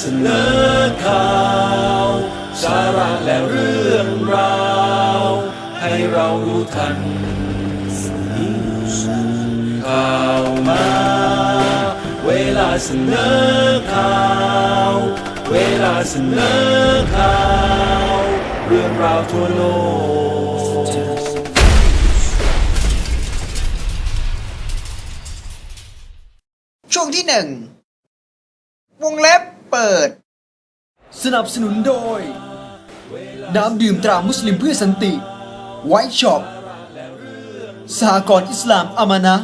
เสนอข่าว สาระและเรื่องราว ให้เรารู้ทันข่าวมา เวลาเสนอข่าว เวลาเสนอข่าว เรื่องราวทั่วโลก เปิด สนับสนุนโดย น้ำดื่มตรามุสลิมเพื่อสันติ ไวท์ช็อปสหกรณ์อิสลามอามานะ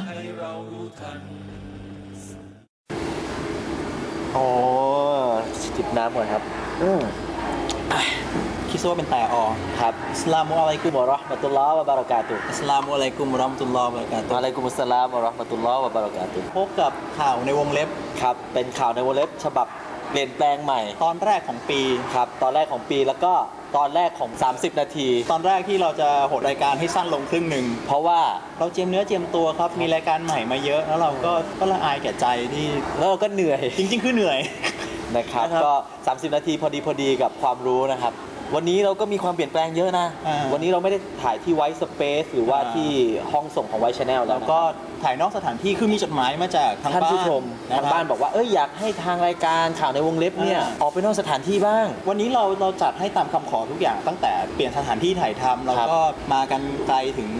อ๋อจิบน้ำก่อนครับ อืมคิดซะว่าเป็นแต่ออครับอิสลามุอะลัยกุมวะเราะห์มะตุลลอฮ์วะบารอกาตุฮ์อิสลามุอะลัยกุมวะเราะห์มะตุลลอฮ์วะบะเราะกาตุฮ์อะลัยกุมุสสลามวะเราะห์มะตุลลอฮ์วะบารอกาตุฮ์พบกับข่าวในวงเล็บครับ เป็นข่าวในวงเล็บฉบับ เปลี่ยนแปลงใหม่ ตอนแรกของปี ครับ ตอนแรกของปีแล้วก็ตอนแรกของ 30 นาที ตอนแรกที่เราจะโหดรายการให้สั้นลงครึ่งหนึ่ง เพราะว่าเราเจียมเนื้อเจียมตัวครับ มีรายการใหม่มาเยอะ แล้วเราก็ก็ละอายแก่ใจที่แล้วเราก็เหนื่อย จริง ๆ คือเหนื่อยนะครับนะครับก็ 30 นาทีพอดีพอดีกับความรู้นะครับ วันนี้เราก็มีความเปลี่ยนแปลงเยอะนะ อ่า วันนี้เราไม่ได้ถ่ายที่ไวท์สเปซหรือว่าอ่าที่ห้องส่งของไวท์ชาแนลแล้แล้ววนะก็ถ่ายนอกสถานที่คือมีจดหมายมาจากทางท่านบ้านผู้ชมะทางครับบ้านบอกว่าเอ้ยอยากให้ทางรายการข่าวในวงเล็บเนี่ยอ่า ออกไปนอกสถานที่บ้าง วันนี้เราเราจัดให้ตามคำขอทุกอย่างตั้งแต่เปลี่ยนสถานที่ถ่ายทำเราครับก็มากันไกลถึง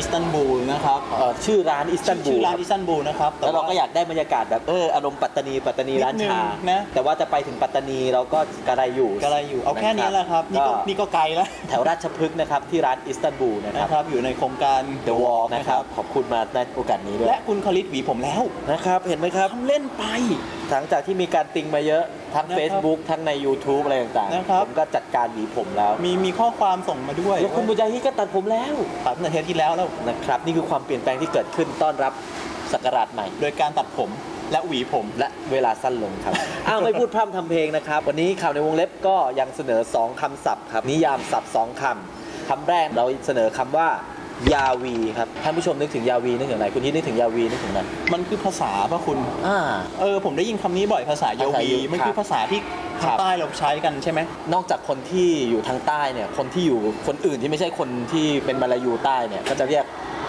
อิสตันบูลนะครับเอ่อชื่อร้านอิสตันบูชื่อลร้านอิสตันบูลนะครับแล้วเราก็อยากได้บรรยากาศแบบเอออารมณ์ปัตตานีปัตตานีร้านนิดนึงชานะ แต่ว่าจะไปถึงปัตตานีเราก็กระไรอยู่ก็อะไรอยู่เอาแค่นี้แหละครับ นี่ก็นี่ก็ไกลแล้วแถวราชพฤกษ์นะครับที่ร้านอิสตันบูลนะครับนะครับ อยู่ในโครงการ The Wall นะครับ ขอบคุณมาในโอกาสนี้ด้วยและคุณคลิตหวีผมแล้วนะครับ เห็นไหมครับ ทำเล่นไป หลังจากที่มีการติงมาเยอะ ทั้ง นะครับ Facebook ทั้งใน YouTube อะไรต่างนะครับผมก็จัดการหวีผมแล้วมีมีข้อความส่งมาด้วยแล้วคุณบุญญาฮิก็ตัดผมแล้วตัดตั้งแต่เทปที่แล้วแล้ว นะครับ นี่คือความเปลี่ยนแปลงที่เกิดขึ้นต้อนรับศักราชใหม่ โดยการตัดผมและหวีผม และเวลาสั้นลงครับ อ้าวไม่พูดพร่ำทำเพลงนะครับ วันนี้ข่าวในวงเล็บก็ยังเสนอ 2คำศัพท์ครับ นิยามศัพท์ 2คำคำแรกเราเสนอคำว่า ยาวีครับท่านผู้ชมนึกถึงยาวีนึกถึงอะไรคุณที่นึกถึงยาวีนึกถึงอะไรมันคือภาษาป่ะคุณ อ่า เออผมได้ยินคำนี้บ่อยภาษาเยาภาษาวีเยาวีมันคือครับภาษาที่ครัทางบ ใต้เราใช้กันใช่ไหม นอกจากคนที่อยู่ทางใต้เนี่ย คนที่อยู่คนอื่นที่ไม่ใช่คนที่เป็นมาลายูใต้เนี่ย ก็จะเรียก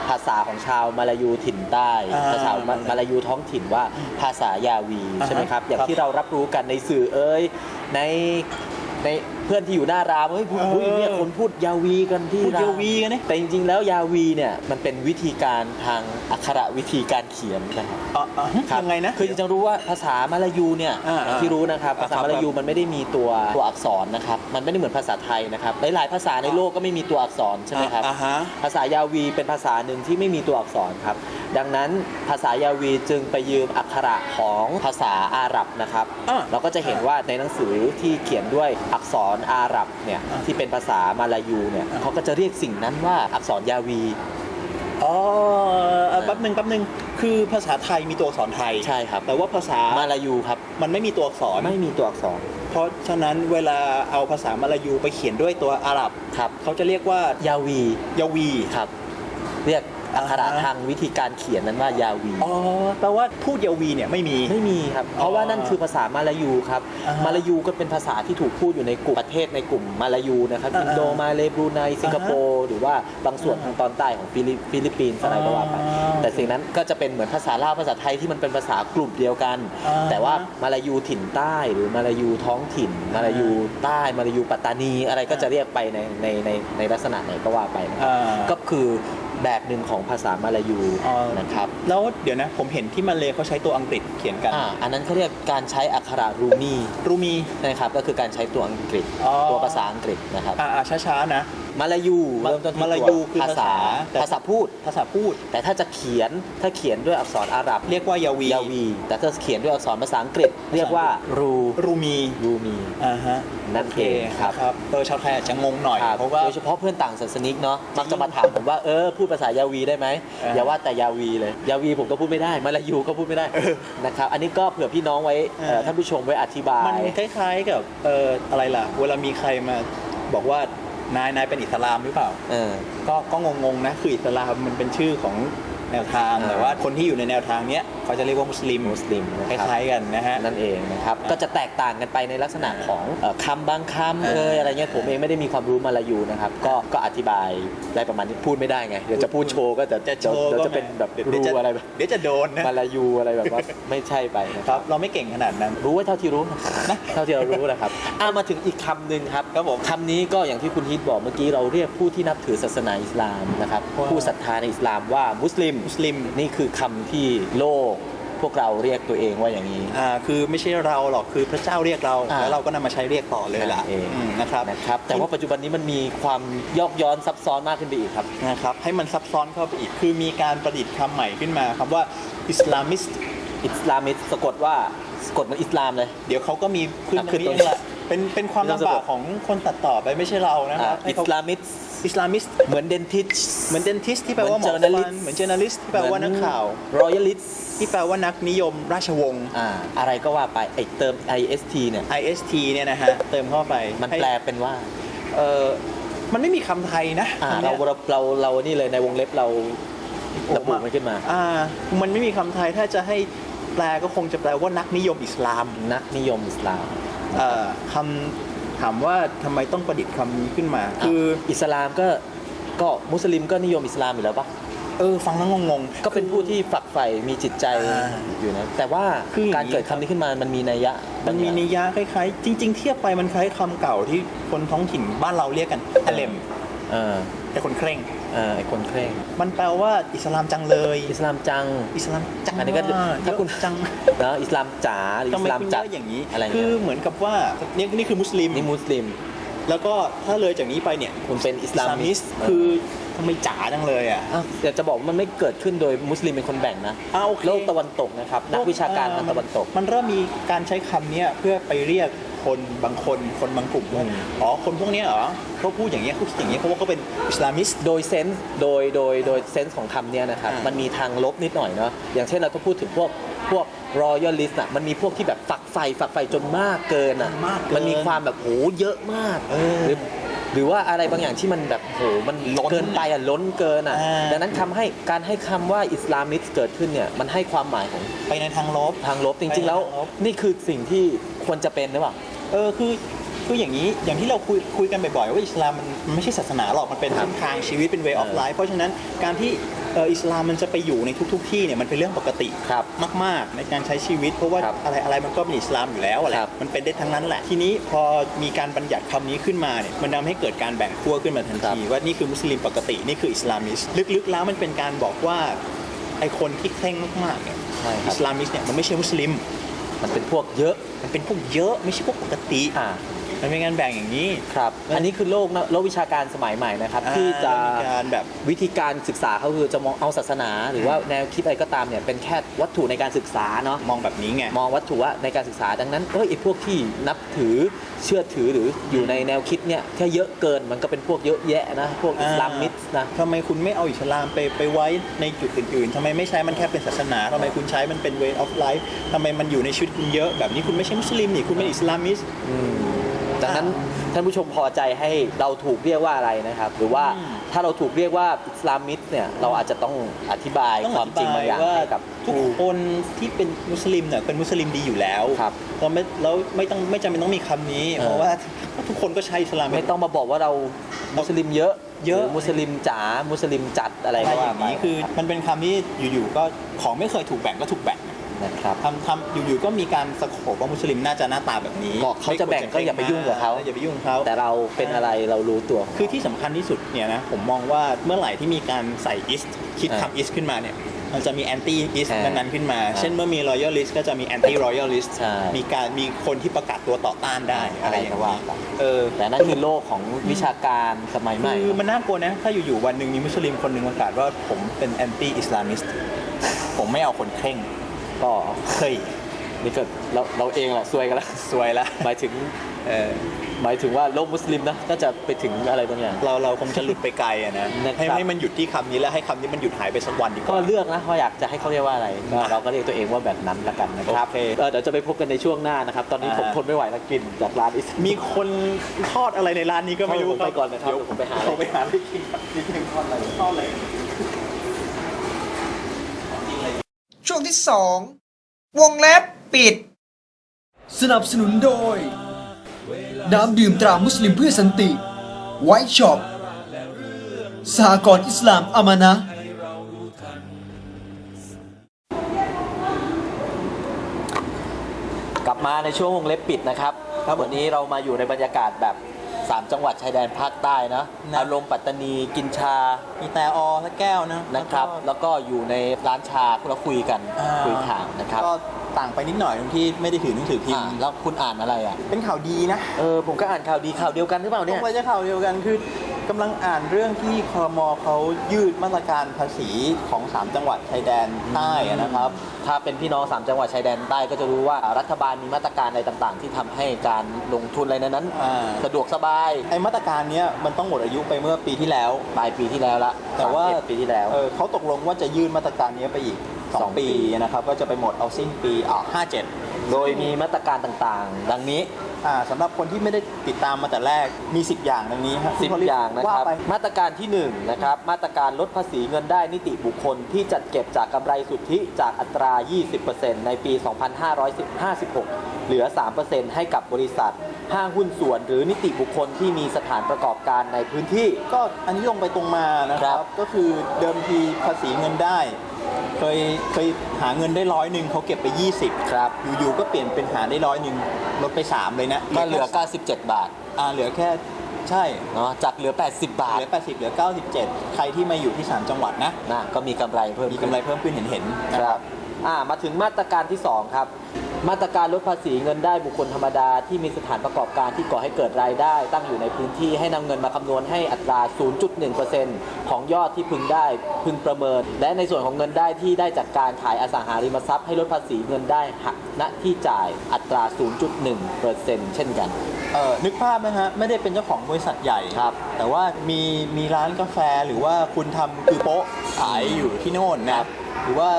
ภาษาของชาวมาลายูถิ่นใต้ อ่าภาษามามาลายูท้องถิ่นว่าภาษายาวีอ่าฮะใช่ไหมครับ อย่างครับที่เรารับรู้กันในสื่อเอ้ยในในเพื่อนที่อยู่หน้ารามเฮ้ยพูดเออเฮ้ยเนี่ยคนพูดยาวีกันที่พูดรามเยาวีกันเนี่ยแต่จริงๆ แล้วยาวีเนี่ยมันเป็นวิธีการทางอักขระวิธีการเขียนนะครับอะอะครับยังไงนะ คือจริงๆรู้ว่าภาษามาลายูเนี่ยอ่าอย่างที่รู้นะครับอ่าภาษาครับมาลายูมันไม่ได้มีตัวตัวอักษรนะครับ มันไม่ได้เหมือนภาษาไทยนะครับหลายๆภาษาในโลกก็ไม่มีตัวอักษรใช่ไหมครับอ่าฮะ ภาษายาวีเป็นภาษาหนึ่งที่ไม่มีตัวอักษรครับ ดังนั้นภาษายาวีจึงไปยืมอักขระของภาษาอาหรับนะครับ อ่า เราก็จะเห็นว่าในหนังสือที่เขียนด้วยอักษรอาหรับเนี่ยอ่าที่เป็นภาษามาลายูเนี่ยอ่าเขาก็จะเรียกสิ่งนั้นว่าอักษรยาวี อ๋อเอ่อแป๊บหนึ่งแป๊บหนึ่งคือภาษาไทยมีตัวอักษรไทยใช่ครับ แต่ว่าภาษามาลายูครับ มันไม่มีตัวอักษรไม่มีตัวอักษร เพราะฉะนั้นเวลาเอาภาษามาลายูไปเขียนด้วยตัวอาหรับครับเขาจะเรียกว่ายาวียาวีครับ เรียก อักขระอ่าฮะทางวิธีการเขียนนั้นว่ายาวี อ๋อแปลว่าพูดยาวีเนี่ยไม่มี ไม่มีครับ เพราะว่านั่นคือภาษามาลายูครับอ่าฮะมาลายูก็เป็นภาษาที่ถูกพูดอยู่ในกลุ่มประเทศในกลุ่มมาลายูนะครับอ่าอินโดมาเลบรูไนสิงคโปร์หรือว่าบางส่วนอ่าทางตอนใต้ของฟิลิปฟิลิปปินส์อะไรก็ว่าไปอ่าแต่สิ่งนั้นก็จะเป็นเหมือนภาษาลาวภาษาไทยที่มันเป็นภาษากลุ่มเดียวกันอ่าแต่ว่ามาลายูถิ่นใต้หรือมาลายูท้องถิ่น มาลายูใต้มาลายูปัตตานีอะไรก็จะเรียกไปในในในในลักษณะไหนก็ว่าไปนะครับอ่าก็คือ แบบหนึ่งของภาษามาลายูอ๋อ นะครับแล้วเดี๋ยวนะ ผมเห็นที่มาเลเขาใช้ตัวอังกฤษเขียนกันอ่าอันนั้นเขาเรียกการใช้อักขระรูมีรูมี นะครับก็คือการใช้ตัวอังกฤษอ๋อ ตัวภาษาอังกฤษนะครับ อ่าช้าๆนะ มาลายูมาเริ่มต้นที่มาลาตัวยูคือภาษาภาษาแต่ ภาษาพูด ภาษาพูด แต่ถ้าจะเขียนถ้าเขียนด้วยอักษรอาหรับเรียกว่ายาวียาวี แต่ถ้าเขียนด้วยอักษรภาษาอังกฤษ เรียกว่ารูรูมีรูมีอ่าฮะนั่นเองครับครับเออชาวไทยอาจจะงงหน่อยครับเพราะว่าโดยเฉพาะเพื่อนต่างศาสนิกเนาะมักจะมาถามผมว่าเออพูดภาษายาวีได้ไหมอ่าอย่าว่าแต่ยาวีเลยยาวีผมก็พูดไม่ได้มาลายูก็พูดไม่ได้นะครับอันนี้ก็เผื่อพี่น้องไว้เอ่อเออท่านผู้ชมไว้อธิบาย มันคล้ายๆกับเอ่ออะไรล่ะ เวลามีใครมาบอกว่า นายนายเป็นอิสลามหรือเปล่า เออ ก็ก็งงๆนะคืออิสลามมันเป็นชื่อของ แนวทางอ่าแต่ว่าคนที่อยู่ในแนวทางเนี้ยเขาจะเรียกว่ามุสลิมมุสลิมนะคครับ ล้ายๆกันนะฮะ นั่นเองนะครับ ก็จะแตกต่างกันไปในลักษณะของเอ่อคำบางคำเออเอยอะไรเงี้ยผมเองไม่ได้มีความรู้มาลายูนะครับ ก็ก็อธิบายได้ประมาณนี้พูดไม่ได้ไง เดี๋ยวจะพูดโชว์ก็จะจะโชว์เดี๋ยวก็จะเป็นแบบดี๋ยวรูจะอะไรแบบเดี๋ยวจะโดนนะมาลายูอะไรแบบว่าไม่ใช่ไปนะคครัรับบเราไม่เก่งขนาดนั้น รู้ไว้เท่าที่รู้นะ เท่าที่เรารู้นะครับอ่ามาถึงอีกคำหนึ่งครับครับผมคำนี้ก็อย่างที่คุณฮิตบอกเมื่อกี้เราเรียกผู้ที่นับถือศาสนาอิสลามนะครับว่า ผู้ศรัทธาในอิสลามว่ามุสลิมมุสลิม นี่คือคำที่โลกพวกเราเรียกตัวเองว่าอย่างนี้ อ่าคือไม่ใช่เราหรอกคือพระเจ้าเรียกเรา อ่า แล้วเราก็นำมาใช้เรียกต่อเลยล่ะนั่นเองอืมนะครับนะครับ แต่ว่าปัจจุบันนี้มันมีความยอกย้อนซับซ้อนมากขึ้นไปอีกครับ นะครับให้มันซับซ้อนเข้าไปอีก คือมีการประดิษฐ์คำใหม่ขึ้นมาคำว่าอิสลามิส อิสลามิสสะกดว่าสะกดเหมันอิสลามเลย เดี๋ยวเขาก็มีขึ้นอะตขึ้รงนนี้ตรงเองแหละเป็นเป็นความไม่ต้องลำบากสะกดของคนตัดต่อไปไม่ใช่เรานะคอ่ารับให้อิเขา สลามิส อิสลามิสเหมือนเดนทิชเหมือนเดนทิสที่แปลว่าหมอเหมือนฟัน journalist เหมือนเจอร์นาลิสที่แปลว่านักข่าว รอยัลิสที่แปลว่านักนิยมราชวงศ์อ่าอะไรก็ว่าไปไอเติม ist เนี่ย IST เนี่ยนะฮะเติมเข้าไปมันให้แปลเป็นว่าเออมันไม่มีคำไทยนะอ่าคำเรานี้ยเราเราเรานี่เลยในวงเล็บเราระบุมันขึ้นมา อ่า มันไม่มีคำไทยถ้าจะให้แปลก็คงจะแปลว่านักนิยมอิสลาม นักนิยมอิสลามเอ่อคำ ถามว่าทำไมต้องประดิษฐ์คำนี้ขึ้นมา คืออิสลามก็ก็มุสลิมก็นิยมอิสลามอยู่แล้วปะเออฟังแล้วงงๆก็เป็นผู้ที่ฝักใฝ่มีจิตใจอ่าอยู่นะแต่ว่าคืออย่างนี้การเกิดคำนี้ขึ้นมามันมีนัยยะ มันมีบางอย่างนิยะคล้ายๆ จริง ๆ เทียบไปมันคล้ายคำเก่าที่คนท้องถิ่นบ้านเราเรียกกันอะเลมเออแต่คนเคร่ง เออไอคนเคร่ง มันแปลว่าอิสลามจังเลย อิสลามจัง อิสลามจังอันนี้ก็มถ้าคุณ เยอะจังนะอิสลามจ๋าหรือทำอิไมสลามคุณจัเยดอะอย่างนี้ อะไรเงี้ยคือเหมือนกับว่านี่นี่คือมุสลิม นี่มุสลิม แล้วก็ถ้าเลยจากนี้ไปเนี่ยคุณเป็นอิสลามิสต์คือทำไมจ๋าจังเลยอะ อ้าวอยากจะบอกว่ามันไม่เกิดขึ้นโดยมุสลิมเป็นคนแบ่งนะอ่าโอเค โลกตะวันตกนะครับนักวิชาการทางตะวันตก มันเริ่มมีการใช้คำเนี้ยเพื่อไปเรียก คนบางคนคนบางกลุ่มว่าอืมอ๋อคนพวกเนี้ยเหรอเขาพูดอย่างเงี้ยเขาคิดอย่างเงี้ยเพราะว่าเขาเป็นอิสลามิสต์โดยเซนส์โดยโดยโดยเซนส์ของคำเนี้ยนะครับอ่ามัมันมีทางลบนิดหน่อยเนาะอย่างเช่นเราก็พูดถึงพวก พวกรอยัลลิสต์อะมันมีพวกที่แบบฝักใฝ่ฝักใฝ่จนมากเกินอะ มากเกิน มันมีความแบบโหเยอะมากเออหรือหรือว่าอะไรบางอย่างที่มันแบบโหมันล้นเกินไปอะล้นเกินอะอ่า ดังนั้นทำให้การให้คำว่าอิสลามิสต์เกิดขึ้นเนี่ยมันให้ความหมายของ ไปในทางลบ ทางลบจริงๆแล้วไปทางลบ นี่คือสิ่งที่ควรจะเป็นหรือเปล่า เออคือคืออย่างนี้อย่างที่เราคุยคุยกันบ่อยๆว่าอิสลามมันมันไม่ใช่ศาสนาหรอกมันเป็นครับเส้นทางชีวิตเป็น way of เออ life เพราะฉะนั้นการที่เอ่ออิสลามมันจะไปอยู่ในทุก ๆ ที่เนี่ยมันเป็นเรื่องปกติครับมาก ๆ ในการใช้ชีวิต เพราะว่าครับอะไรอะไรมันก็เป็นอิสลามอยู่แล้วแหครัละบมันเป็นได้ทั้งนั้นแหละทีนี้พอมีการบัญญัติคำนี้ขึ้นมาเนี่ยมันทำให้เกิดการแบ่งขั้วขึ้นมาทันที ว่านี่คือมุสลิมปกตินี่คืออิสลามิสต์ลึกๆแล้วมันเป็นการบอกว่าไอคนที่เคร่งมากๆเนี่ยใช่ครัอิบสลามิสต์เนี่ยมันไม่ใช่มุสลิม มันเป็นพวกเยอะ มันเป็นพวกเยอะไม่ใช่พวกปกติ อ่า มันเป็นการแบ่งอย่างนี้ ครับ อันนี้คือโลกนะโลกวิชาการสมัยใหม่นะครับอ่าที่จะมีการแบบวิธีการศึกษาเขาคือจะมองเอาศาสนา หรือว่าแนวคิดอะไรก็ตามเนี่ยเป็นแค่วัตถุในการศึกษาเนาะมองแบบนี้ไงมองวัตถุว่าในการศึกษาดังนั้นเอ้ยไอ้พวกที่นับถือเชื่อถือหรืออยู่ในแนวคิดเนี่ยแค่เยอะเกินมันก็เป็นพวกเยอะแยะนะพวกอิสลามมิสต์นะทำไมคุณไม่เอาอิสลามไปไปไว้ในจุดอื่นๆทำไมไม่ใช้มันแค่เป็นศาสนาทำไมคุณใช้มันเป็น way of life ทำไมมันอยู่ในชีวิตคุณเยอะแบบนี้คุณไม่ใช่มุสลิมนี่คุณเป็นอิสลามิสต์ ดังนั้นท่านผู้ชมพอใจให้เราถูกเรียกว่าอะไรนะครับ หรือว่าอืมถ้าเราถูกเรียกว่าอิสลามิสต์เนี่ยเราอาจจะต้องอธิบายต้องคอวามธิจริงบาบางยอย่างว่าให้กับทุกผู้คนที่เป็นมุสลิมเนี่ยเป็นมุสลิมดีอยู่แล้วครับเราไม่แล้วไม่ต้องไม่จำเป็นต้องมีคำนี้เออเพราะว่าทุกคนก็ใช้อิสลามไม่ต้องมาบอกว่าเรามุสลิมเยอะเยอะหรืมุสลิมจ๋ามุสลิมจัดอะไรอะไรก็อว่าย่างไปนี้คือ มันเป็นคำที่อยู่ๆก็ของไม่เคยถูกแบ่งก็ถูกแบ่ง นะครับทำทำอยู่ๆก็มีการสโคบว่ามุสลิมน่าจะหน้าตาแบบนี้บอกเขาจะแบ่งก็อย่าไปยุ่งกับเขาอย่าไปยุ่งกับเขาแต่เราเป็นอะไรเรารู้ตัว คือที่สำคัญที่สุดเนี่ยนะผมมองว่าเมื่อไหร่ที่มีการใส่อิสคิดอ่าคำอิสขึ้นมาเนี่ยมันจะมีแอนตี้อิสอ่านั้นๆขึ้นมาอ่าเช่นเมื่อมีรอยัลลิสก็จะมีแอนตี้รอยัลลิสใช่มีการมีคนที่ประกาศตัวต่อต้านได้อ่าอะไรอย่างอะไรก็ว่านี้ไปเออแต่นั่นคือโลกของวิชาการสมัยใหม่คือมันน่ากลัวนะ ถ้าอยู่ๆวันหนึ่งมีมุสลิมคนหนึ่งประกาศว่าผมเป็นแอนตี้อิสลามิสต์ผมไม่เอาคนเคร่ง ก็เฮ้ยนี่ก็เราเราเองแหละซวยกันแล้วสวยละหมายถึงเออหมายถึงว่าโลกมุสลิมนะก็จะไปถึงอะไรบางอย่าง เราเราคงจะหลุดไปไกลอะนะนะครับ ให้ให้มันหยุดที่คำนี้แล้วให้คำนี้มันหยุดหายไปสักวันดีกก็ว่า เลือกนะเขาอยากจะให้เขาเรียกว่าอะไรก็เราก็เรียกตัวเองว่าแบบนั้นละกันนะครับโอเคเออเดี๋ยวจะไปพบกันในช่วงหน้านะครับ ตอนนี้อ่าผมทนไม่ไหวแล้วกลินจากร้านอิส มีคนทอดอะไรในร้านนี้ก็ไม่รู้ผมครับไปก่อนนะครับเดี๋ยวเดี๋ยวผมไปหาผมไปหาอะไรกินครับนิดนึงทอดอะไรทอดอะไร ที่สองวงเล็บปิด สนับสนุนโดย น้ำดื่มตรามุสลิมเพื่อสันติ ไวท์ช็อปสหกรณ์อิสลามอามานะ กลับมาในช่วงวงเล็บปิดนะครับครับวันนี้เรามาอยู่ในบรรยากาศแบบ 3 จังหวัดชายแดนภาคใต้นะนะ อารมณ์ปัตตานีกินชามีแต่อสักแก้วนะนะครับ แล้วก็แล้วก็อยู่ในร้านชาแล้วคุยกันอ่า คุยถามนะครับก็ต่างไปนิดหน่อยตรงที่ไม่ได้ถือหนังสือพิมอ่าพ์แล้วคุณอ่านอะไรอะเป็นข่าวดีนะเออผมก็อ่านข่าวดีข่าวเดียวกันหรือเปล่าต้เนี่อยงไปจะข่าวเดียวกันคือกำลังอ่านเรื่องที่ครมเขายืดมาตรการภาษีของ 3 จังหวัดชายแดนใต้อะนะครับ ถ้าเป็นพี่น้อง 3 จังหวัดชายแดนใต้ก็จะรู้ว่ารัฐบาลมีมาตรการอะไรต่างๆ ที่ทำให้การลงทุนอะไรในนั้นอ่าสะดวกสบายไอมาตรการเนี้ยมันต้องหมดอายุไปเมื่อปีที่แล้วปลายปีที่แล้วละแต่ว่า31ปีที่แล้วเออเขาตกลงว่าจะยืดมาตรการเนี้ยไปอีกสอง2ปีปีนะครับก็จะไปหมดเอาสิ้นปีอ่า57 โดยมีมาตรการต่างๆ ดังนี้ อ่าสำหรับคนที่ไม่ได้ติดตามมาแต่แรกมี 10 อย่างดังนี้ครับสิบอย่างนะคว่ารับไป มาตรการที่1นะครับ มาตรการลดภาษีเงินได้นิติบุคคลที่จัดเก็บจากกำไรสุทธิจากอัตรา 20%ในปี 2556 เหลือ 3%ให้กับบริษัท ห้างหุ้นส่วนหรือนิติบุคคลที่มีสถานประกอบการในพื้นที่ ก็อันนี้ลงไปตรงมานะคครัรับ บ ก็คือเดิมทีภาษีเงินได้ เคยเคยหาเงินได้ร้อยหนึ่งเขาเก็บไป 20 ครับ อยู่ๆก็เปลี่ยนเป็นหาได้ร้อยหนึ่งลดไป 3 เลยนะก็เหลือแค่97 บาทอ่าเหลือแค่ใช่เนาะจากเหลือ 80 บาเหทลือ 80 เหลือ 97 ใครที่มาอยู่ที่3จังหวัดนะนะก็มีกำไรเพิ่มมีขึ้กำนไรเพิ่มขึ้นเห็นเห็นๆนะคครัรับบอ่ามาถึงมาตรการที่ 2 ครับ มาตรการลดภาษีเงินได้บุคคลธรรมดาที่มีสถานประกอบการที่ก่อให้เกิดรายได้ ตั้งอยู่ในพื้นที่ให้นำเงินมาคำนวณให้อัตรา 0.1%ของยอดที่พึงได้พึงประเมิน และในส่วนของเงินได้ที่ได้จากการขายอสังหาริมทรัพย์ให้ลดภาษีเงินได้หักณที่จ่ายอัตรา 0.1%เช่นกันเออนึกภาพนะฮะ ไม่ได้เป็นเจ้าของบริษัทใหญ่ครับ แต่ว่ามีมีร้านกาแฟหรือว่าคุณทำคือโป๊ะขายอยู่ที่โน่นนะ หรือว่า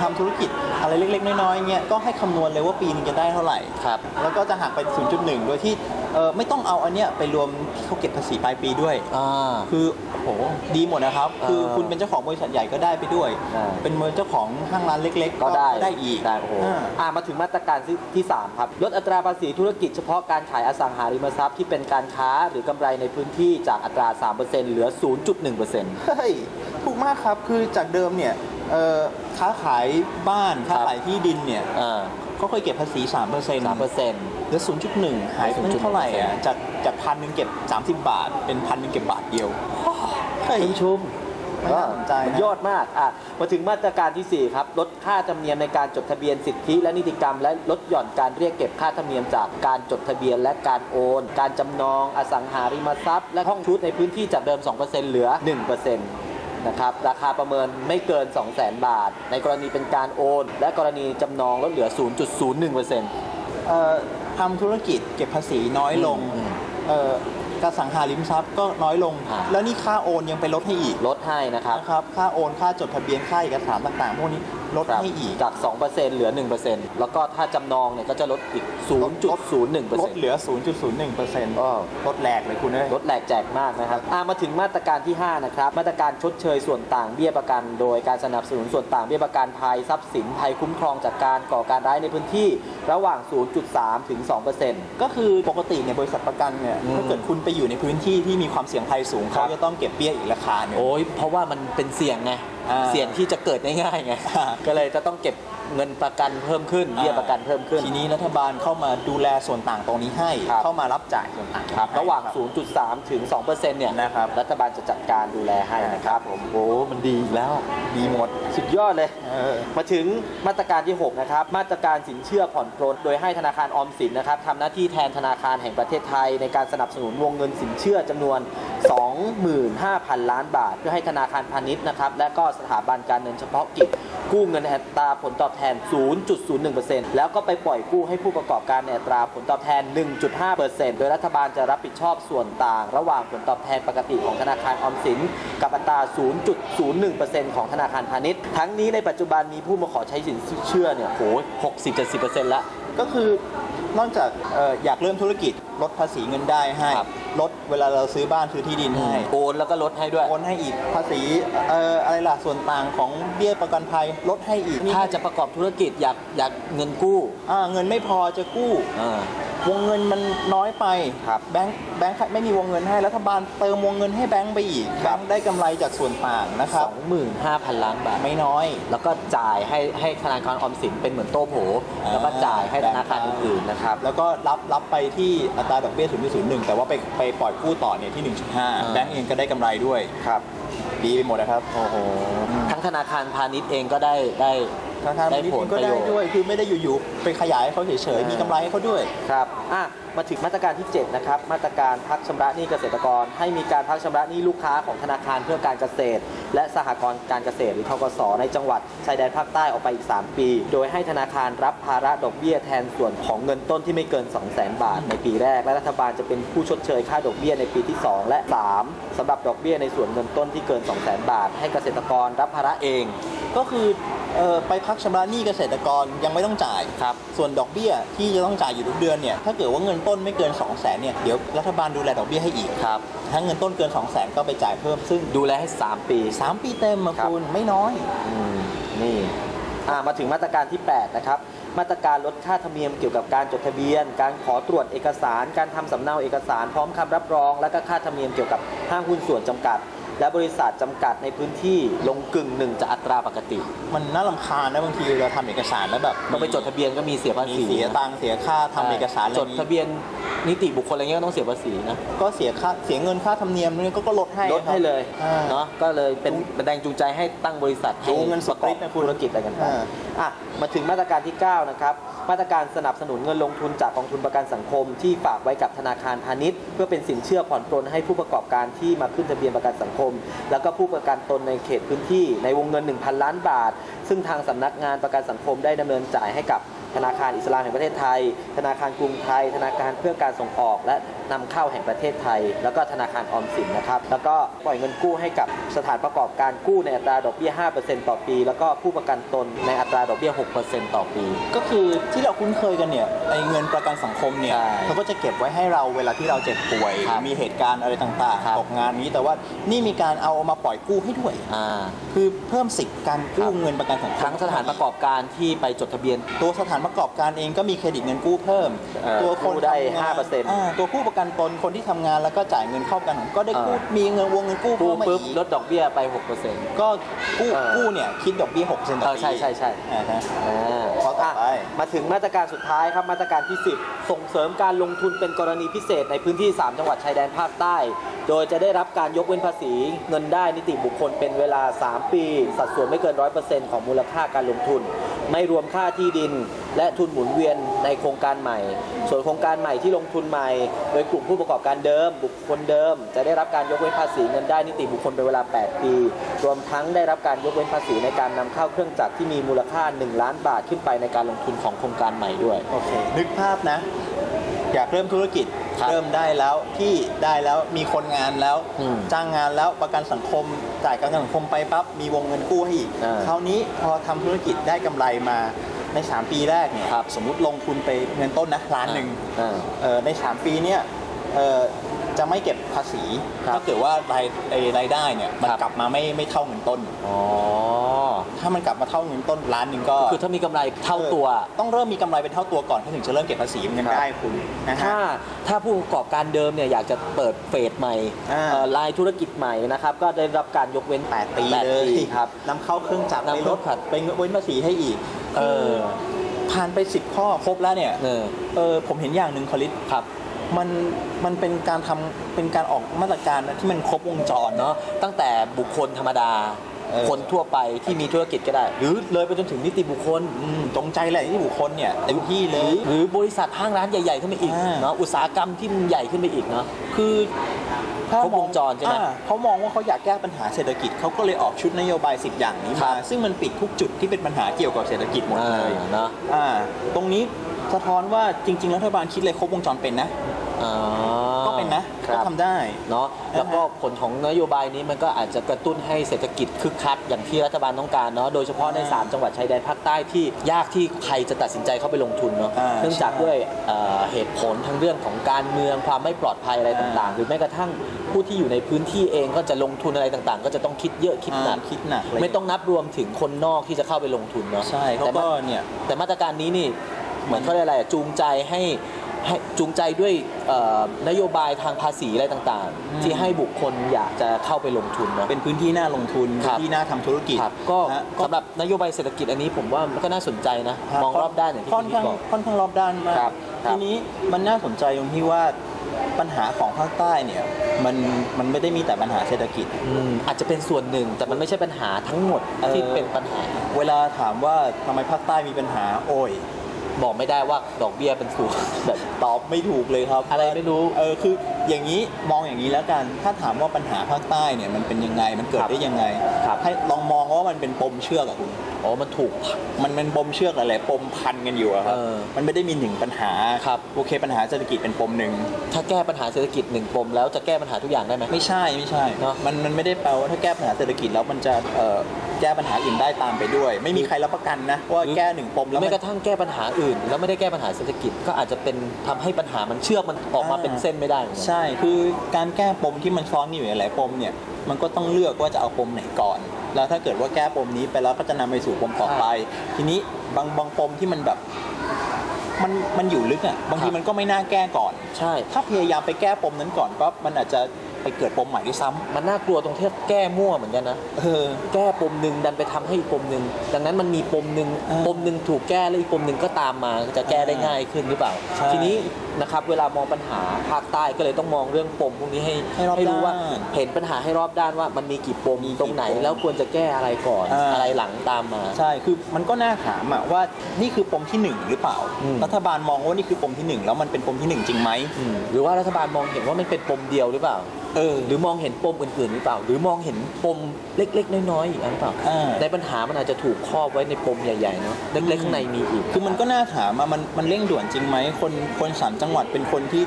ทำธุรกิจอะไรเล็ก ๆ น้อยๆเงี้ยก็ให้คำนวณเลยว่าปีนึงจะได้เท่าไหร่ครับแล้วก็จะหักไป 0.1 โดยที่เออไม่ต้องเอาอันเนี้ยไปรวมที่เขาเก็บภาษีปลายปีด้วยอ่าคือโหดีหมดนะครับ คือเออคุณเป็นเจ้าของบริษัทใหญ่ก็ได้ไปด้วยอ่าเป็นเมือเจ้าของห้างร้านเล็ก ๆ ก็ได้ได้อีกได้โอ้โหอ่าอ่ามาถึงมาตรการที่ที่ 3 ครับ ลดอัตราภาษีธุรกิจเฉพาะการขายอสังหาริมทรัพย์ที่เป็นการค้าหรือกำไรในพื้นที่จากอัตรา 3%เหลือ 0.1%เฮ้ย ถูกมากครับ คือจากเดิมเนี่ยเอ่อค้าขายบ้าน ค้าขายที่ดินเนี่ยอ่าเขาเคยเก็บภาษี 3%เปอร์เซ็นต์3%เหลือ 0.1 หายไป0.1เท่าไหร่อะจากจากพันหนึ่งเก็บ 30 บาท เป็นพันหนึ่งเก็บบาทเดียวเฮ้ยท่านผู้ชมไม่น่าสนใจนะมันยอดมากอะมาถึงมาตรการที่ 4 ครับ ลดค่าธรรมเนียมในการจดทะเบียนสิทธิและนิติกรรม และลดหย่อนการเรียกเก็บค่าธรรมเนียมจากการจดทะเบียนและการโอน การจำนอง อสังหาริมทรัพย์ และห้องชุดในพื้นที่จากเดิม 2%เหลือ 1% นะครับราคาประเมินไม่เกิน 200,000 บาท ในกรณีเป็นการโอน และกรณีจำนองลดเหลือ 0.01%เอ่อทำธุรกิจเก็บภาษีน้อยลงอืม เอ่อการสังหาริมทรัพย์ก็น้อยลง อ่า แล้วนี่ค่าโอนยังไปลดให้อีกลดให้นะครับ นะครับค่าโอนค่าจดทะเบียนค่าเอกสารต่างๆ พวกนี้ ลดครับให้อีกจาก 2%เหลือ 1%แล้วก็ถ้าจำนองเนี่ยก็จะลดอีกลด0.01%เหลือ 0.01%อ้อลดแหลกเลยคุณเอ้ยลดแหลกแจกมากนะครับอ่ามาถึงมาตรการที่ 5 นะครับ มาตรการชดเชยส่วนต่างเบี้ยประกัน โดยการสนับสนุนส่วนต่างเบี้ยประกันภัยทรัพย์สินภัยคุ้มครองจากการก่อการร้ายในพื้นที่ระหว่าง 0.3 ถึง 2%ก็คือปกติเนี่ยบริษัทประกันเนี่ยอืมถ้าเกิดคุณไปอยู่ในพื้นที่ที่มีความเสี่ยงภัยสูงครัเขาบจะต้องเก็บเบี้ยอีกราคาหนึ่งโอ้ยเพราะว่ามันเป็นเสี่ยงไง อ่า เสี่ยงที่จะเกิดง่ายๆไงก็เลยจะต้องเก็บ เงินประกันเพิ่มขึ้นเบี้ยประกันเพิ่มขึ้น ทีนี้รัฐบาลเข้ามาดูแลส่วนต่างตรงนี้ให้ ครับเข้ามารับจ่ายส่วนต่างครับให้ระหว่างคบ0.3 ถึง 2%เนี่ยนะครับรัฐบาลจะจัดการดูแลให้นะครับผม โอ้มันดีอีกแล้ว ดีหมด สุดยอดเลย เออ มาถึงมาตรการที่ 6 นะครับ มาตรการสินเชื่อผ่อนปลนโดยให้ธนาคารออมสินนะครับทำหน้าที่แทนธนาคารแห่งประเทศไทย ในการสนับสนุนวงเงินสินเชื่อจำนวน 25,000 ล้านบาท เพื่อให้ธนาคารพาณิชย์นะครับและก็สถาบันการเงินเฉพาะกิจกู้เงินในอัตราผลตอบแทน 0.01%แล้วก็ไปปล่อยกู้ให้ผู้ประกอบการในอัตราผลตอบแทน 1.5%โดยรัฐบาลจะรับผิดชอบส่วนต่าง ระหว่างผลตอบแทนปกติของธนาคารออมสิน กับอัตรา 0.01%ของธนาคารพาณิชย์ ทั้งนี้ในปัจจุบันมีผู้มาขอใช้สินเชื่อเนี่ยโห60-70%ละ ก็คือนอกจากเอ่ออยากเริ่มธุรกิจลดภาษีเงินได้ให้ครับ ลดเวลาเราซื้อบ้านซื้อที่ดินให้โอนแล้วก็ลดให้ด้วย โอนให้อีกภาษีเอ่ออะไรล่ะส่วนต่างของเบี้ยประกันภัยลดให้อีกถ้าจะประกอบธุรกิจอยากอยากเงินกู้อ่าเงินไม่พอจะกู้ อ่า วงเงินมันน้อยไปครับแบงค์แบงค์ไม่มีวงเงินให้รัฐบาลเติมวงเงินให้แบงค์ไปอีกครับแบงค์ได้กำไรจากส่วนต่างนะคสรับองหมื่นห้าพันล้านบาท ไม่น้อย แล้วก็จ่ายให้ให้ธนาคารออมสินเป็นเหมือนโต้โผอ่าแล้วก็จ่ายให้ธนาคารอื่นๆนะครับแล้วก็รับรับไปที่อัตราดอกเบี้ย0.01 แต่ว่าไปไปปล่อยกู้ต่อเนี่ยที่ 1.5 แบงก์เองก็ได้กำไรด้วยครับดีไปหมดนะครับโอ้โหทั้งธนาคารพาณิชย์เองก็ได้ได้ ธนาคารได้พาณิชผลย์ก็ประได้โยชน์ด้วย คือไม่ได้อยู่ๆไปขยายให้เขาเฉยอ่าๆมีมีกำไรให้เขาด้วย ครับอะมาถึงมาตรการที่ 7 นะครับ มาตรการพักชำระหนี้เกษตรกร ให้มีการพักชำระหนี้ลูกค้าของธนาคารเพื่อการเกษตร และสหกรณ์การเกษตรหรือทกสในจังหวัดชายแดนภาคใต้ออกไปอีก 3 ปี โดยให้ธนาคารรับภาระดอกเบี้ยแทนส่วนของเงินต้นที่ไม่เกิน 2 0 0 0 0 0 บาท ในปีแรก และรัฐบาลจะเป็นผู้ชดเชยค่าดอกเบี้ยในปีที่ 2 และ 3สำหรับดอกเบี้ยในส่วนเงินต้นที่เกิน 2 0 0 0 0 0 บาท ให้เกษตรกรรับภาระเอง ก็คือ เอ่อไปพักชำระหนี้เกษตรกรยังไม่ต้องจ่าย ครับ ส่วนดอกเบี้ยที่จะต้องจ่ายอยู่ทุกเดือนเนี่ยถ้าเกิดว่าเงินต้นไม่เกิน 2 0 0 0 0 0เนี่ยเดี๋ยวรัฐบาลดูแลดอกเบี้ยให้อีกครับ ถ้าเงินต้นเกิน 2 0 0 0 0 0ก็ไปจ่ายเพิ่มซึ่ง ดูแลให้ 3 ปี 3 ปีเต็มมาครับ คุณไม่น้อย อืมนี่อ่ามาถึงมาตรการที่ 8 นะครับ มาตรการลดค่าธรรมเนียมเกี่ยวกับการจดทะเบียน การขอตรวจเอกสาร การทำสำเนาเอกสาร พร้อมคำรับรอง และก็ค่าธรรมเนียมเกี่ยวกับห้างหุ้นส่วนจำกัด และบริษัทจำกัดในพื้นที่ลงกึ่งหนึ่งจากอัตราปกติ มันน่ารำคาญนะบางทีเราทำเอกสารแล้วแบบต้องไปจดทะเบียนก็มีเสียภามีษีเสียตังค์เสียค่าทำเอกสารอะไรจดทะเบียนนิติบุคคลอะไรเงี้ยก็ต้องเสียภาษีนะก็เสียค่าเสียเงินค่าธรรมเนียมนี่ก็ก็ลดให้ลดให้เลยอ่า เนาะก็เลยเป็นแรงจูงใจให้ตั้งบริษัทให้ดูเงินสประดกอบนะคุณธุรกิจอะไรกันไปอ่า อะมาถึงมาตรการที่ 9 นะครับ มาตรการสนับสนุนเงินลงทุนจากกองทุนประกันสังคม ที่ฝากไว้กับธนาคารพาณิชย์ เพื่อเป็นสินเชื่อผ่อนปลนให้ผู้ประกอบการที่มาขึ้นทะเบียนประกันสังคม แล้วก็ผู้ประกันตนในเขตพื้นที่ในวงเงิน 1,000 ล้านบาท ซึ่งทางสำนักงานประกันสังคมได้ดำเนินจ่ายให้กับธนาคารอิสลามแห่งประเทศไทย ธนาคารกรุงไทย ธนาคารเพื่อการส่งออก และนำเข้าแห่งประเทศไทย แล้วก็ธนาคารออมสินนะครับ แล้วก็ปล่อยเงินกู้ให้กับสถานประกอบการกู้ในอัตราดอกเบี้ย 5%ต่อปี แล้วก็ผู้ประกันตนในอัตราดอกเบี้ย 6%ต่อปี ก็คือที่เราคุ้นเคยกันเนี่ยไอ้เงินประกันสังคมเนี่ยใช่เขาก็จะเก็บไว้ให้เราเวลาที่เราเจ็บป่วยครับมีเหตุการณ์อะไรต่างครับๆตกงานนี้ แต่ว่านี่มีการเอามาปล่อยกู้ให้ด้วยอ่าคือเพิ่มสิทธิ์การกู้ครับเงินประกันสังคมทั้งสถานประกอบการที่ไปจดทะเบียน ตัวสถานประกอบการเองก็มีเครดิตเงินกู้เพิ่มเอ่อตัวคนกู้ได้ทำงาน5%อ่าตัวผู้ประกันตนคนที่ทำงานแล้วก็จ่ายเงินเข้าประกันก็ได้กู้อ่ามีเงินวงเงินกู้กู้เพิ่มมาปุ๊บอีกลดดอกเบี้ยไป 6%ก็กู้เออกู้เนี่ยคิดดอกเบี้ย6%ต่เอออปีใช่ใช่ใช่อ่าฮะอ่าข้อต่อไปอะมาถึงมาตรการสุดท้ายครับมาตรการที่ 10 ส่งเสริมการลงทุนเป็นกรณีพิเศษในพื้นที่ 3 จังหวัดชายแดนภาคใต้ โดยจะได้รับการยกเว้นภาษีเงินได้นิติบุคคลเป็นเวลา 3 ปี สัดส่วนไม่เกิน 100%ของมูลค่าการลงทุน ไม่รวมค่าที่ดิน และทุนหมุนเวียนในโครงการใหม่ ส่วนโครงการใหม่ที่ลงทุนใหม่ โดยกลุ่มผู้ประกอบการเดิม บุคคลเดิม จะได้รับการยกเว้นภาษีเงินได้นิติบุคคลเป็นเวลา 8 ปี รวมทั้งได้รับการยกเว้นภาษีในการนำเข้าเครื่องจักรที่มีมูลค่า 1 ล้านบาทขึ้นไปในการลงทุนของโครงการใหม่ด้วย โอเค นึกภาพนะ อยากเริ่มธุรกิจครับเริ่มได้แล้วที่ได้แล้วมีคนงานแล้วอืมจ้างงานแล้วประกันสังคมจ่ายประกันสังคมไปปั๊บมีวงเงินกู้ให้อีกอ่าคราวนี้พอทำธุรกิจได้กำไรมา ใน 3 ปีแรกเนี่ยครับสมมุติลงทุนไปเงินต้นนะล้านหนึ่งอ่าเอ่อใน 3 ปีเนี่ยเอ่อ จะไม่เก็บภาษีครับถ้าเกิดว่ารายไอ้รายได้เนี่ยมันครับกลับมาไม่ไม่เท่าเงินต้นอ๋อถ้ามันกลับมาเท่าเงินต้นล้านหนึ่งก็คือถ้ามีกำไรเท่าตัวออต้องเริ่มมีกำไรเป็นเท่าตัวก่อนถึงจะเริ่มเก็บภาษีมันครับได้คุณนะฮะถ้าถ้าผู้ประกอบการเดิมเนี่ยอยากจะเปิดเฟสใหม่อ่าเอ่อรายธุรกิจใหม่นะครับก็ได้รับการยกเว้น 8 ปีแปดเลยปีครับนำเข้าเครื่องจักรนำไปเข้าลดผัดไปเว้นภาษีให้อีกเออผ่านไป 10 ข้อครบแล้วเนี่ยเออเออผมเห็นอย่างหนึ่งคลิตครับ มันมันเป็นการทำเป็นการออกมาตรการที่มันครบวงจรเนาะเนาะตั้งแต่บุคคลธรรมดา เออ คนทั่วไปที่มีธุรกิจก็ได้ หรือเลยไปจนถึงนิติบุคคลอืมตรงใจแหละที่บุคคลเนี่ยเต็มที่เลหรืย อหรือบริษัทห้างร้านใหญ่ๆขึ้นไปอีกอ่า เนาะอุตสาหกรรมที่มันใหญ่ขึ้นไปอีกเนาะ คือถ้าครบวงจรใช่ไหมอ่าเขามองว่าเขาอยากแก้ปัญหาเศรษฐกิจเขาก็เลยออกชุดนโยบาย 10 อย่างนี้ครัมาบ ซึ่งมันปิดทุกจุดที่เป็นปัญหาเกี่ยวกับเศรษฐกิจหมดเลย อ่าเนาะ อ่าตรงนี้ สะท้อนว่าจริง ๆ รัฐบาลคิดเลยครบวงจรเป็นนะออ๋อก็เป็นนะคก็รับทำได้ เนาะแล้วก็ผลของนโยบายนี้มันก็อาจจะกระตุ้นให้เศรษฐกิจคึกคักอย่างที่รัฐบาลต้องการเนาะโดยเฉพาะใน3จังหวัดชายแดนภาคใต้ที่ยากที่ใครจะตัดสินใจเข้าไปลงทุนเนาะอ่าเนื่องจากใช่ ด้วยเอ่อเหตุผลทั้งเรื่องของการเมืองความไม่ปลอดภัยอะไรต่างๆ หรือแม้กระทั่งผู้ที่อยู่ในพื้นที่เองก็จะลงทุนอะไรต่างๆ ก็จะต้องคิดเยอะคิดหนักคิดหนักเลยไม่ต้องนับรวมถึงคนนอกที่จะเข้าไปลงทุนเนาะใช่เขาแต่ก็มาเนี่ย แต่มาตรการนี้นี่ เหมือนเขาเรียกอะไรอะจูงใจให้ให้จูงใจด้วยเอ่อนโยบายทางภาษีอะไรต่างอืมๆที่ให้บุคคลอยากจะเข้าไปลงทุนเนาะ เป็นพื้นที่น่าลงทุนครับ พื้นที่น่าทำธุรกิจครับก็นะก็สำหรับนโยบายเศรษฐกิจอันนี้ผมว่ามันก็น่าสนใจนะครับมองรอบด้านอย่างที่ค่อนพี่ข้างบอก ค่อนข้างรอบด้านมากครับครับทีนี้มันน่าสนใจตรงที่ว่าปัญหาของภาคใต้เนี่ยมันมันไม่ได้มีแต่ปัญหาเศรษฐกิจ อืมอาจจะเป็นส่วนหนึ่งแต่มันไม่ใช่ปัญหาทั้งหมดเออที่เป็นปัญหา เวลาถามว่าทำไมภาคใต้มีปัญหาโอ้ย บอกไม่ได้ว่าดอกเบี้ยเป็นสูงแบบตอบไม่ถูกเลยครับ อะไรไม่รู้เออคืออย่างนี้มองอย่างนี้แล้วกัน ถ้าถามว่าปัญหาภาคใต้เนี่ยมันเป็นยังไงมันเกิดครับได้ยังไงครับให้ลองมองว่ามันเป็นปมเชือกอะคุณอ๋อมันถูกมันเป็นปมเชือกหลายๆปมพันกันอยู่อะครับเออมันไม่ได้มีหนึ่งปัญหาครับโอเคปัญหาเศรษฐกิจเป็นปมหนึ่งถ้าแก้ปัญหาเศรษฐกิจหนึ่งปมแล้วจะแก้ปัญหาทุกอย่างได้ไหมไม่ใช่ไม่ใช่เนอะมันมันไม่ได้แปลว่าถ้าแก้ปัญหาเศรษฐกิจแล้วมันจะเอ่อแก้ปัญหาอื่นได้ตามไปด้วย ไม่มีใครรับประกันนะว่าแก้หนึ่งปมหรืแล้อวไม่มันกระทั่งแก้ปัญหาอื่น แล้วไม่ได้แก้ปัญหาเศรษฐกิจก็อาจจะเป็นทำให้ปัญหามันเชือกมันออกมาอ่า เป็นเส้นไม่ได้เหมือนกัน ใช่คือการแก้ปมที่มันซ้อนอยู่หลายๆปมเนี่ยมันก็ต้องเลือกว่าจะเอาปมไหนก่อน แล้วถ้าเกิดว่าแก้ปมนี้ไปแล้วก็จะนำไปสู่ปมต่อไป ทีนี้บางบางปมที่มันแบบมันมันอยู่ลึกอะบางทีมันก็ไม่น่าแก้ก่อน ใช่ ถ้าพยายามไปแก้ปมนั้นก่อนก็มันอาจจะ ไปเกิดปมใหม่ด้วยซ้ำมันน่ากลัวตรงที่แก้มั่วเหมือนกันนะ เออ แก้ปมหนึ่งดันไปทำให้อีกปมหนึ่งดังนั้นมันมีปมหนึ่งอ่าปมหนึ่งถูกแก้แล้วอีกปมหนึ่งก็ตามมาจะแก้ได้ง่ายขึ้นหรือเปล่า ใช่ทีนี้นะครับเวลามองปัญหาภาคใต้ก็เลยต้องมองเรื่องปมพวกนี้ให้ให้รอบรู้ว่าด้านเห็นปัญหาให้รอบด้านว่ามันมีกี่ปมมีกี่ตรงไหน ปมแล้วควรจะแก้อะไรก่อนอ่า อะไรหลังตามมา ใช่ คือมันก็น่าถามอะว่านี่คือปมที่หนึ่งหรือเปล่า อืม รัฐบาลมองว่านี่คือปมที่หนึ่งแล้วมันเป็นปมที่หนึ่งจริงไหม อืมหรือว่ารัฐบาลมองเห็นว่ามันเป็นปมเดียวหรือเปล่าเออ หรือมองเห็นปมอื่นๆหรือเปล่า หรือมองเห็นปมเล็ก ๆ น้อยๆอีกอันหรือเปล่าอ่า ในปัญหามันอาจจะถูกครอบไว้ในปมใหญ่ๆเนาะเล็กๆข้างในมีอีก คือมันก็น่าถามอะมันมันเร่งด่วนจริงไหมคนคนสามจังหวัดเป็นคนที่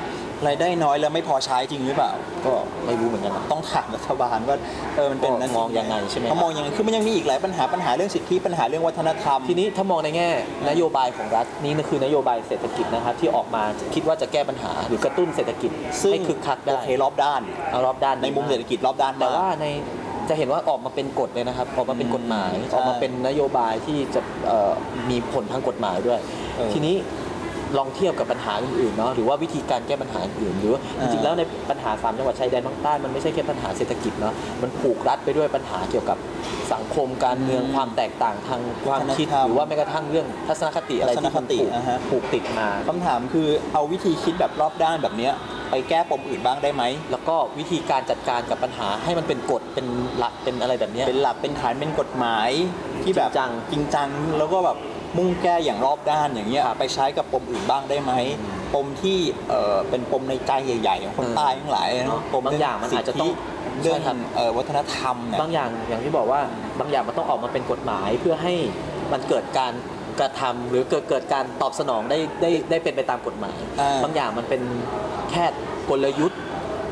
รายได้น้อยแล้วไม่พอใช้จริงหรือเปล่า ก็ไม่รู้เหมือนกันนะต้องถามรัฐบาลว่าเออมันเป็นก็มองยังไงใช่ไหมเขามองยังไงคือมันยังมีอีกหลายปัญหาปัญหาเรื่องสิทธิปัญหาเรื่องวัฒนธรรม ทีนี้ถ้ามองในแง่ นโยบายของรัฐนี่คือนโยบายเศรษฐกิจนะครับที่ออกมาคิดว่าจะแก้ปัญหาหรือกระตุ้นเศรษฐกิจซึ่งให้คึกคักโอได้เครอบด้านเอารอบด้านในมุมเศรษฐกิจรอบด้านแต่มกว่าในจะเห็นว่าออกมาเป็นกฎเลยนะครับ ออกมาเป็นกฎหมายอืมออกมาเป็นนโยบายที่จะเอ่อมีผลทางกฎหมายด้วยเออทีนี้ ลองเทียบกับปัญหาอื่นๆเนาะหรือว่าวิธีการแก้ปัญหาอื่นหรือว่าจริงๆแล้วในปัญหาสามจังหวัดชายแดนภาคใต้มันไม่ใช่แค่ปัญหาเศรษฐกิจเนาะมันผูกรัดไปด้วยปัญหาเกี่ยวกับสังคมการเมืองอืมความแตกต่างทางความคิดวัฒนธรรมหรือว่าแม้กระทั่งเรื่องทัศนคติอะไรที่มันทัศนคติผูกอ่าฮะผูกติดมาคำถามคือเอาวิธีคิดแบบรอบด้านแบบเนี้ยไปแก้ปมอื่นบ้างได้ไหม แล้วก็วิธีการจัดการกับปัญหาให้มันเป็นกฎเป็นหลักเป็นอะไรแบบเนี้ยเป็นหลักเป็นฐานเป็นกฎหมายที่แบบจริงจังจริงจังแล้วก็แบบ มุ่งแก้อย่างรอบด้านอย่างเงี้ยไปใช้กับปมอื่นบ้างได้ไหมปมที่เอ่อเป็นปมในใจใหญ่ๆของคนอืมใต้ทั้งหลายเนาะปมบางอย่างมันอาจจะต้องเรื่องใช่ครับเอ่อวัฒนธรรมเนี่ยบางอย่างอย่างที่บอกว่าบางอย่างมันต้องออกมาเป็นกฎหมายเพื่อให้มันเกิดการกระทำหรือเกิดเกิดการตอบสนองได้ได้ได้เป็นไปตามกฎหมายอ่าบางอย่างมันเป็นแค่กลยุทธ์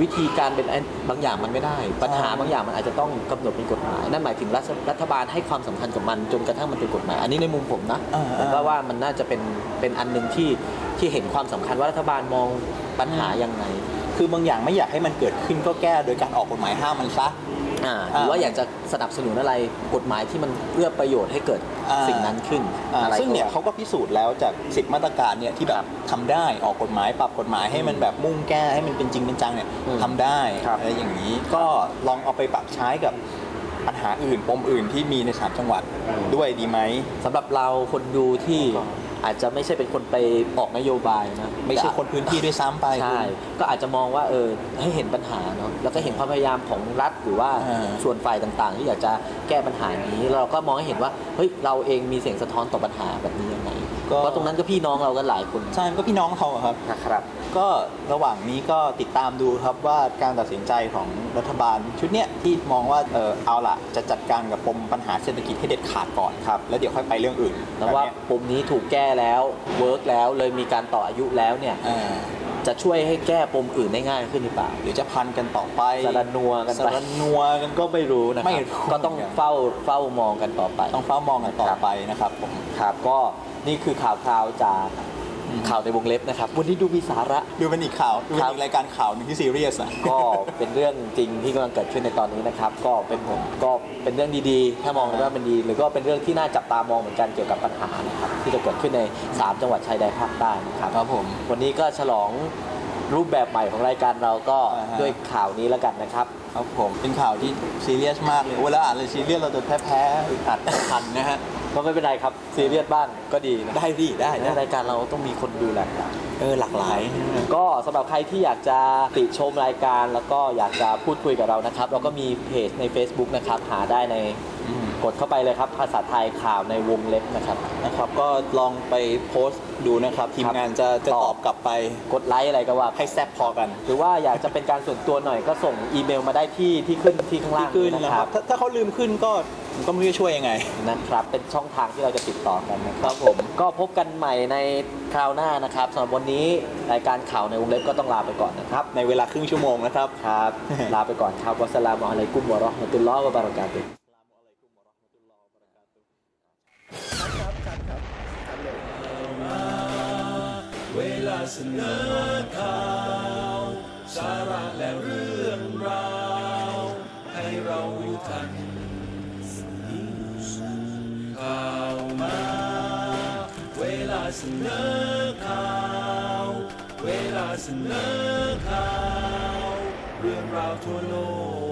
วิธีการเป็นอันบางอย่างมันไม่ได้ ปัญหาบางอย่างมันอาจจะต้องกำหนดเป็นกฎหมาย นั่นหมายถึงรัฐรัฐบาลให้ความสำคัญกับมันจนกระทั่งมันเป็นกฎหมาย อันนี้ในมุมผมนะอ่าผมก็ว่ามันน่าจะเป็นเป็นอันหนึ่งที่ที่เห็นความสำคัญว่ารัฐบาลมองปัญหายังไงคือบางอย่างไม่อยากให้มันเกิดขึ้นก็แก้โดยการออกกฎหมายห้ามมันซะ อ่าหรือว่าอยากจะสนับสนุนอะไรกฎหมายที่มันเอื้อประโยชน์ให้เกิดอ่าสิ่งนั้นขึ้นอ่าอะไรซึ่งเนี่ยก็เขาก็พิสูจน์แล้วจากสิบมาตรการเนี่ยที่แบบทำได้ออกกฎหมายปรับกฎหมายให้มันแบบมุ่งแก้ให้มันเป็นจริงเป็นจังเนี่ยอืมทำได้ครับอะไรอย่างนี้ก็ลองเอาไปปรับใช้กับปัญหาอื่นปมอื่นที่มีในสามจังหวัดด้วยดีไหมสำหรับเราคนดูที่ อาจจะไม่ใช่เป็นคนไปออกนโยบายนะไม่ใช่คนพื้นที่ด้วยซ้ำไปใช่ก็อาจจะมองว่าเออให้เห็นปัญหาเนาะแล้วก็เห็นความพยายามของรัฐหรือว่าอ่า ส่วนฝ่ายต่างๆ ที่อยากจะแก้ปัญหานี้แล้วเราก็มองให้เห็นว่าเฮ้ยเราเองมีเสียงสะท้อนต่อปัญหาแบบนี้ ยังไงเพราะตรงนั้นก็พี่น้องเรากันหลายคนใช่มันก็พี่น้องเขาอะครับนะครับ ก็ระหว่างนี้ก็ติดตามดูครับว่าการตัดสินใจของรัฐบาลชุดเนี้ยที่มองว่าเออเอาล่ะ จะจัดการกับปมปัญหาเศรษฐกิจให้เด็ดขาดก่อนครับ แล้วเดี๋ยวค่อยไปเรื่องอื่นแล้วว่าบบเนี้ยปมนี้ถูกแก้แล้วเวิร์กแล้วเลยมีการต่ออายุแล้วเนี่ยอ่าจะช่วยให้แก้ปมอื่นได้ง่ายขึ้นหรือเปล่า หรือจะพันกันต่อไปสารนัวกันสาไปรนัวกันก็ก็ไม่รู้นะคไม่รับรู้ก็ต้องเฝ้าเฝ้ามองกันต่อไป ต้องเฝ้ามองกันต่อไปนะครับผมครับก็ นี่คือข่าวคราวจากข่าวในวงเล็บนะครับ วันนี้ดูมีสาระ ดูเป็นอีกข่าว ดูเป็นครับอีกรายการข่าวหนึ่งที่ซีเรียสอะก็เป็นเรื่องจริงที่กำลังเกิดขึ้นในตอนนี้นะครับ ก็เป็นผมก็เป็นเรื่องดีๆ ถ้ามองว่าเป็นดี หรือก็เป็นเรื่องที่น่าจับตามองเหมือนกันเกี่ยวกับปัญหานะครับที่จะเกิดขึ้นใน 3 จังหวัดชายแดนภาคใต้นะครับครับผมวันนี้ก็ฉลองรูปแบบใหม่ของรายการเราก็อ่าฮะด้วยข่าวนี้แล้วกันนะครับครับผมเป็นข่าวที่ซีเรียสมากเลยเวลาอ่านเลยซีเรียสเราจะแพ้แพ้ๆอึดอัดทันนะฮะ ก็ไม่เป็นไรครับซีเรียสบ้างก็ดีนะได้ดิได้ในได้รายการเราต้องมีคนดูแลเราเออหลากหลาย ก็สำหรับใครที่อยากจะติชมรายการแล้วก็อยากจะพูดคุยกับเรานะครับ เราก็มีเพจใน Facebook นะครับ หาได้ในอืมก ดเข้าไปเลยครับ ภาษาไทยข่าวในวงเล็บนะครับนะครับ ก็ลองไปโพสต์ดูนะครับทีมครับงานจะจะตอบตอบกลับไปกดไลค์อะไรก็ว่าให้แซ่บพอกัน หรือว่าอยากจะเป็นการส่วนตัวหน่อยก็ส่งอีเมลมาได้ที่ที่ขึ้นที่ข้างล่างที่ขึ้นนะนะคครัรับบถ้าถ้าเขาลืมขึ้นก็ผมก็ไม่รู้จะช่วยยังไงนะครับ เป็นช่องทางที่เราจะติดต่อกันนะคครัรับบผมก็พบกันใหม่ในคราวหน้านะครับสำหรับวันนี้รายการข่าวในวงเล็บก็ต้องลาไปก่อนนะครับ ในเวลาครึ่งชั่วโมงนะครับครับ ลาไปก่อนครับวัสสลามุอะลัยกุมวะเราะห์มะตุลลอฮ์วะบะเราะกาตุ เสนอข่าวสาระและเรื่องราวให้เรารู้ทันข่าวมา เวลาเสนอข่าว เวลาเสนอข่าว เรื่องราวทั่วโลก